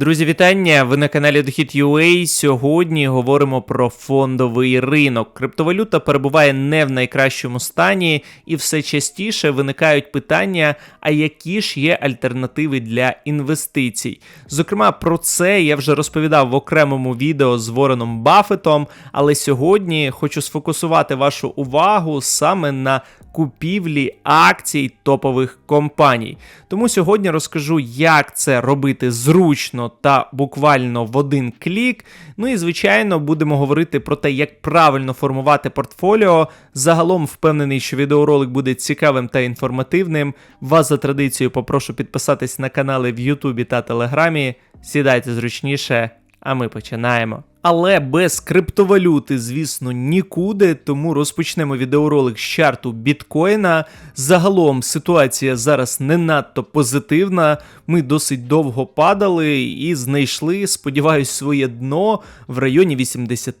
Друзі, вітання! Ви на каналі Дохід UA. Сьогодні говоримо про фондовий ринок. Криптовалюта перебуває не в найкращому стані, і все частіше виникають питання: а які ж є альтернативи для інвестицій? Зокрема, про це я вже розповідав в окремому відео з Вореном Баффетом, але сьогодні хочу сфокусувати вашу увагу саме на купівлі акцій топових компаній. Тому сьогодні розкажу, як це робити зручно та буквально в один клік. Ну і звичайно будемо говорити про те, як правильно формувати портфоліо. Загалом впевнений, що відеоролик буде цікавим та інформативним. Вас за традицією попрошу підписатись на канали в Ютубі та Телеграмі. Сідайте зручніше, а ми починаємо. Але без криптовалюти, звісно, нікуди. Тому розпочнемо відеоролик з чарту біткоїна. Загалом ситуація зараз не надто позитивна. Ми досить довго падали і знайшли, сподіваюсь, своє дно в районі 80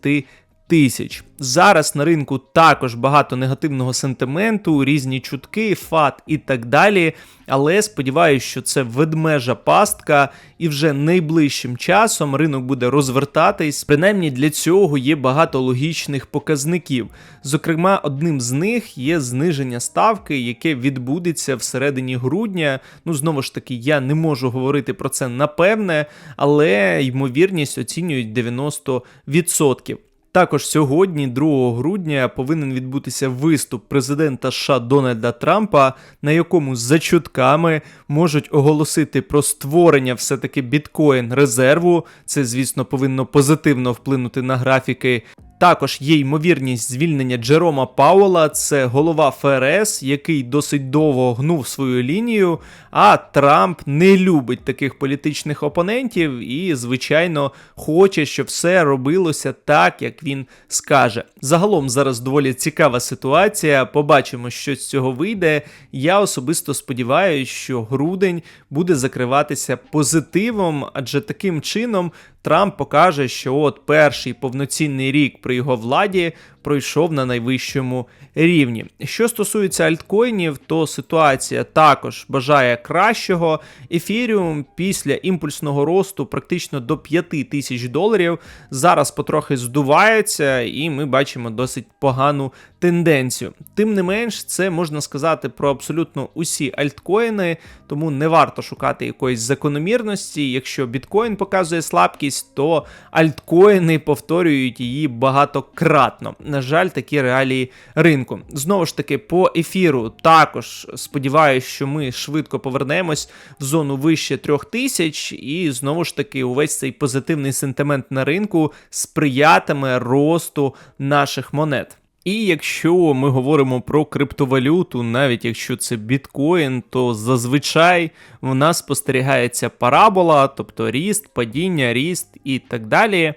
тисяч. Зараз на ринку також багато негативного сентименту, різні чутки, фат і так далі. Але сподіваюся, що це ведмежа пастка, і вже найближчим часом ринок буде розвертатись. Принаймні для цього є багато логічних показників. Зокрема, одним з них є зниження ставки, яке відбудеться всередині грудня. Ну, знову ж таки, я не можу говорити про це напевне, але ймовірність оцінюють 90%. Також сьогодні, 2 грудня, повинен відбутися виступ президента США Дональда Трампа, на якому за чутками можуть оголосити про створення все-таки біткоін резерву. Це, звісно, повинно позитивно вплинути на графіки також є ймовірність звільнення Джерома Пауела, це голова ФРС, який досить довго гнув свою лінію. А Трамп не любить таких політичних опонентів і, звичайно, хоче, щоб все робилося так, як він скаже. Загалом зараз доволі цікава ситуація. Побачимо, що з цього вийде. Я особисто сподіваюся, що грудень буде закриватися позитивом, адже таким чином Трамп покаже, що от перший повноцінний рік при його владі пройшов на найвищому рівні. Що стосується альткоїнів, то ситуація також бажає кращого. Ефіріум після імпульсного росту практично до 5 тисяч доларів зараз потрохи здувається, і ми бачимо досить погану тенденцію. Тим не менш, це можна сказати про абсолютно усі альткоїни, тому не варто шукати якоїсь закономірності. Якщо біткоін показує слабкість, то альткоїни повторюють її багатократно на жаль, такі реалії ринку. Знову ж таки, по ефіру також сподіваюся, що ми швидко повернемось в зону вище трьох тисяч, і знову ж таки, увесь цей позитивний сентимент на ринку сприятиме росту наших монет. І якщо ми говоримо про криптовалюту, навіть якщо це біткоін, то зазвичай в нас спостерігається парабола, тобто ріст, падіння, ріст і так далі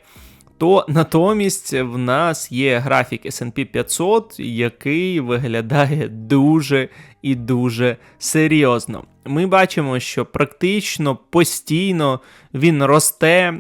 то натомість в нас є графік SP 500, який виглядає дуже і дуже серйозно. Ми бачимо, що практично постійно він росте.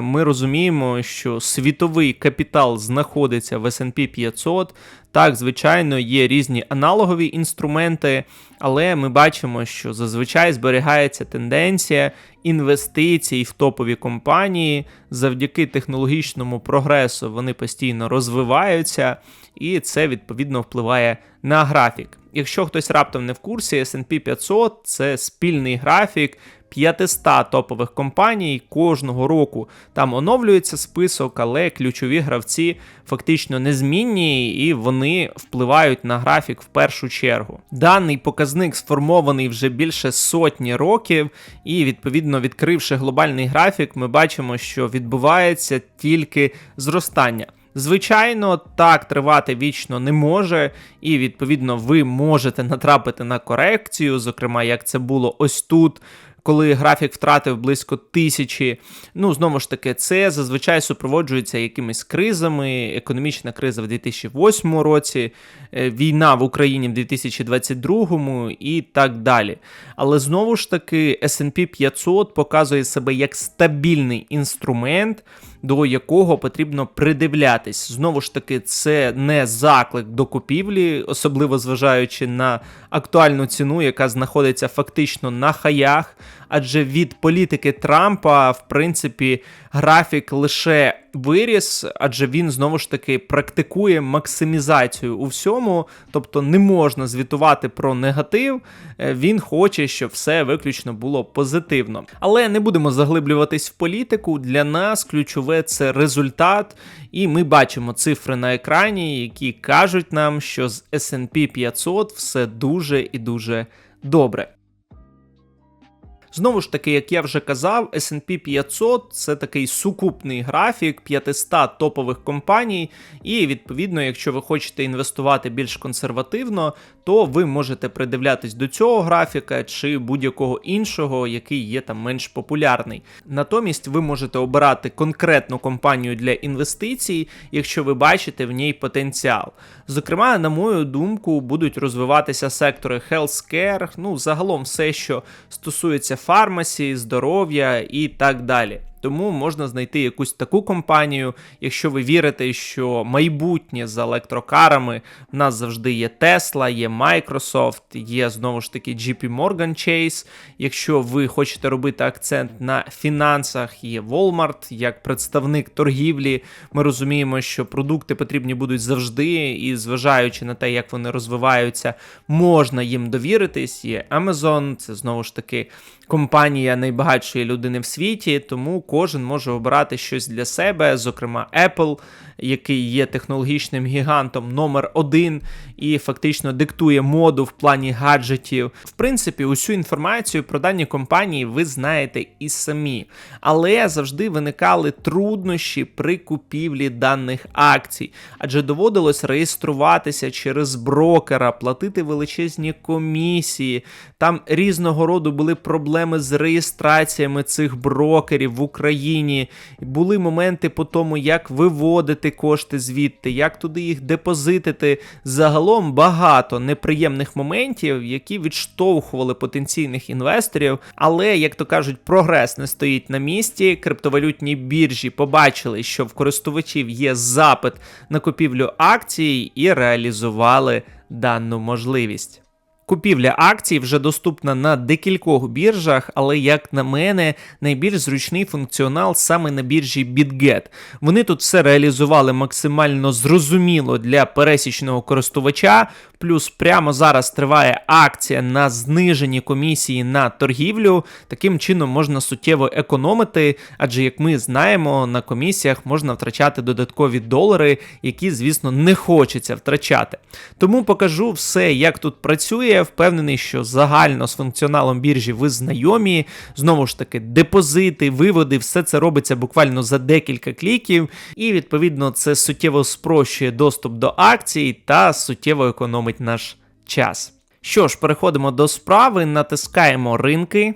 Ми розуміємо, що світовий капітал знаходиться в SP 500. Так, звичайно, є різні аналогові інструменти, але ми бачимо, що зазвичай зберігається тенденція інвестицій в топові компанії завдяки технологічному прогресу. Вони постійно розвиваються, і це відповідно впливає на графік. Якщо хтось раптом не в курсі, SP 500 це спільний графік 500 топових компаній кожного року. Там оновлюється список, але ключові гравці фактично незмінні і вони впливають на графік в першу чергу. Даний показник сформований вже більше сотні років, і відповідно відкривши глобальний графік, ми бачимо, що відбувається тільки зростання. Звичайно, так тривати вічно не може, і відповідно ви можете натрапити на корекцію, зокрема, як це було ось тут. Коли графік втратив близько тисячі, ну знову ж таки, це зазвичай супроводжується якимись кризами. Економічна криза в 2008 році, е, війна в Україні в 2022 і так далі. Але знову ж таки, SP 500 показує себе як стабільний інструмент до якого потрібно придивлятись. Знову ж таки, це не заклик до купівлі, особливо зважаючи на актуальну ціну, яка знаходиться фактично на хаях. Адже від політики Трампа, в принципі, графік лише виріс, адже він знову ж таки практикує максимізацію у всьому, тобто не можна звітувати про негатив. Е, Він хоче, щоб все виключно було позитивно. Але не будемо заглиблюватись в політику. Для нас ключове це результат, і ми бачимо цифри на екрані, які кажуть нам, що з S&P 500 все дуже і дуже добре. Знову ж таки, як я вже казав, S&P 500 це такий сукупний графік 500 топових компаній, і відповідно, якщо ви хочете інвестувати більш консервативно, то ви можете придивлятись до цього графіка чи будь-якого іншого, який є там менш популярний. Натомість ви можете обирати конкретну компанію для інвестицій, якщо ви бачите в ній потенціал. Зокрема, на мою думку, будуть розвиватися сектори healthcare, ну загалом все, що стосується фармасі, здоров'я і так далі. Тому можна знайти якусь таку компанію, якщо ви вірите, що майбутнє з електрокарами в нас завжди є Tesla, є Microsoft, є знову ж таки JP Morgan Chase. Якщо ви хочете робити акцент на фінансах, є Walmart як представник торгівлі. Ми розуміємо, що продукти потрібні будуть завжди, і зважаючи на те, як вони розвиваються, можна їм довіритись. Є Amazon, це знову ж таки компанія найбагатшої людини в світі, тому кожен може обирати щось для себе, зокрема Apple, який є технологічним гігантом номер один і фактично диктує моду в плані гаджетів. В принципі, усю інформацію про дані компанії ви знаєте і самі, але завжди виникали труднощі при купівлі даних акцій, адже доводилось реєструватися через брокера, платити величезні комісії. Там різного роду були проблеми з реєстраціями цих брокерів в Україні. Були моменти по тому, як виводити кошти звідти, як туди їх депозитити. Загалом багато неприємних моментів, які відштовхували потенційних інвесторів. Але, як то кажуть, прогрес не стоїть на місці. Криптовалютні біржі побачили, що в користувачів є запит на купівлю акцій і реалізували дану можливість. Купівля акцій вже доступна на декількох біржах, але, як на мене, найбільш зручний функціонал саме на біржі BitGet. Вони тут все реалізували максимально зрозуміло для пересічного користувача. Плюс прямо зараз триває акція на знижені комісії на торгівлю. Таким чином можна суттєво економити, адже, як ми знаємо, на комісіях можна втрачати додаткові долари, які, звісно, не хочеться втрачати. Тому покажу все, як тут працює. Я впевнений, що загально з функціоналом біржі ви знайомі. Знову ж таки, депозити, виводи, все це робиться буквально за декілька кліків, і відповідно це суттєво спрощує доступ до акцій та суттєво економить наш час. Що ж, переходимо до справи, натискаємо ринки.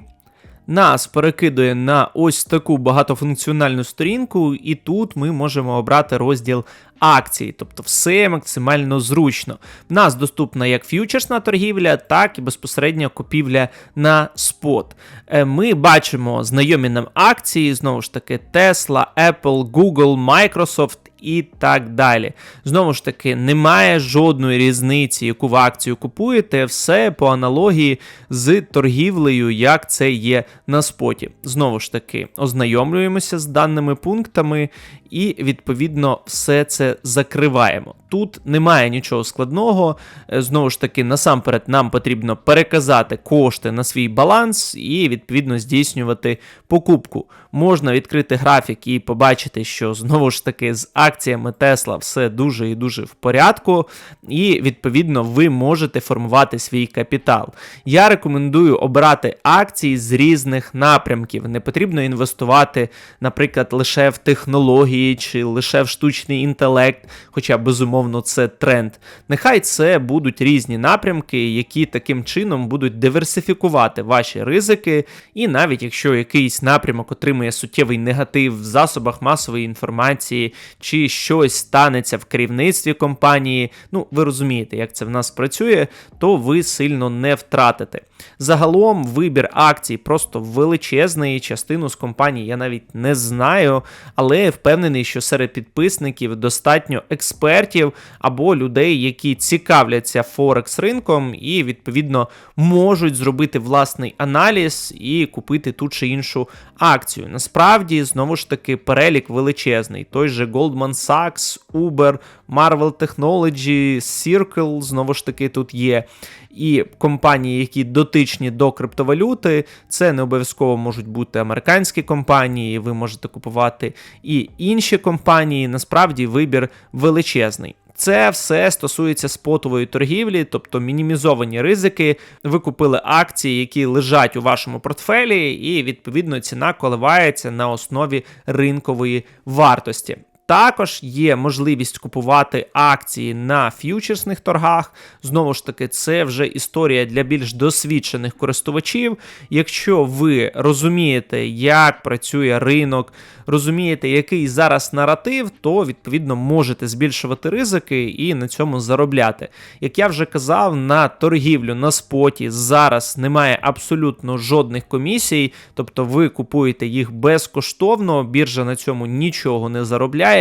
Нас перекидує на ось таку багатофункціональну сторінку, і тут ми можемо обрати розділ акції, тобто все максимально зручно. В нас доступна як ф'ючерсна торгівля, так і безпосередньо купівля на спот. Е, Ми бачимо знайомі нам акції, знову ж таки, Tesla, Apple, Google, Microsoft. І так далі. Знову ж таки, немає жодної різниці, яку ви акцію купуєте, все по аналогії з торгівлею, як це є на споті. Знову ж таки, ознайомлюємося з даними пунктами і, відповідно, все це закриваємо. Тут немає нічого складного. Е, Знову ж таки, насамперед, нам потрібно переказати кошти на свій баланс і, відповідно, здійснювати покупку. Можна відкрити графік і побачити, що знову ж таки з акціями Tesla все дуже і дуже в порядку, і, відповідно, ви можете формувати свій капітал. Я рекомендую обирати акції з різних напрямків. Не потрібно інвестувати, наприклад, лише в технології чи лише в штучний інтелект, хоча, безумовно, це тренд. Нехай це будуть різні напрямки, які таким чином будуть диверсифікувати ваші ризики, і навіть якщо якийсь напрямок отримує суттєвий негатив в засобах масової інформації чи чи щось станеться в керівництві компанії, ну ви розумієте, як це в нас працює, то ви сильно не втратите. Загалом вибір акцій просто величезний. Частину з компаній я навіть не знаю, але впевнений, що серед підписників достатньо експертів або людей, які цікавляться Форекс ринком і відповідно можуть зробити власний аналіз і купити ту чи іншу акцію. Насправді, знову ж таки, перелік величезний. Той же Goldman Sachs, Uber, Marvel Technology, Circle, знову ж таки, тут є. І компанії, які дотичні до криптовалюти, це не обов'язково можуть бути американські компанії, ви можете купувати і інші компанії. Насправді вибір величезний. Це все стосується спотової торгівлі, тобто мінімізовані ризики. Ви купили акції, які лежать у вашому портфелі, і відповідно ціна коливається на основі ринкової вартості. Також є можливість купувати акції на ф'ючерсних торгах. Знову ж таки, це вже історія для більш досвідчених користувачів. Якщо ви розумієте, як працює ринок, розумієте, який зараз наратив, то відповідно можете збільшувати ризики і на цьому заробляти. Як я вже казав, на торгівлю на споті зараз немає абсолютно жодних комісій, тобто ви купуєте їх безкоштовно, біржа на цьому нічого не заробляє.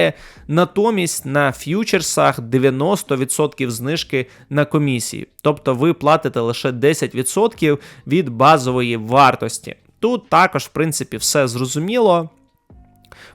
Натомість на ф'ючерсах 90% знижки на комісії, тобто ви платите лише 10% від базової вартості. Тут також, в принципі, все зрозуміло.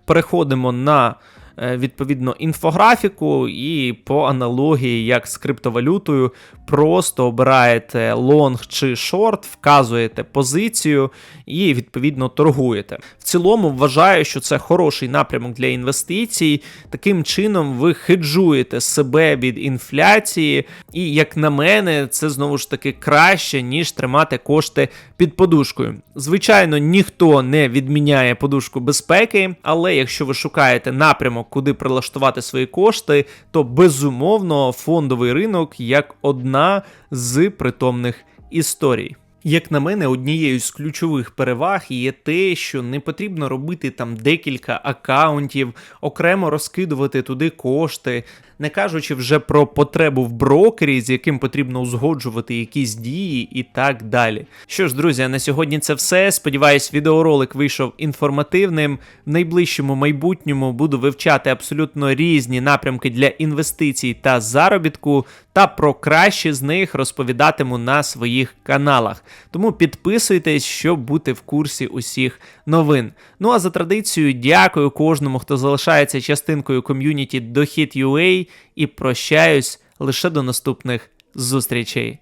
Переходимо на відповідно інфографіку, і по аналогії, як з криптовалютою, просто обираєте лонг чи шорт, вказуєте позицію і відповідно торгуєте. В цілому вважаю, що це хороший напрямок для інвестицій. Таким чином ви хеджуєте себе від інфляції, і, як на мене, це знову ж таки краще, ніж тримати кошти під подушкою. Звичайно, ніхто не відміняє подушку безпеки, але якщо ви шукаєте напрямок, куди прилаштувати свої кошти, то безумовно фондовий ринок як одна з притомних історій. Як на мене, однією з ключових переваг є те, що не потрібно робити там декілька акаунтів, окремо розкидувати туди кошти, не кажучи вже про потребу в брокері, з яким потрібно узгоджувати якісь дії і так далі. Що ж, друзі, на сьогодні це все. Сподіваюсь, відеоролик вийшов інформативним. В найближчому майбутньому буду вивчати абсолютно різні напрямки для інвестицій та заробітку, та про кращі з них розповідатиму на своїх каналах. Тому підписуйтесь, щоб бути в курсі усіх новин. Ну а за традицією, дякую кожному, хто залишається частинкою ком'юніті Дохід.ua і прощаюсь лише до наступних зустрічей.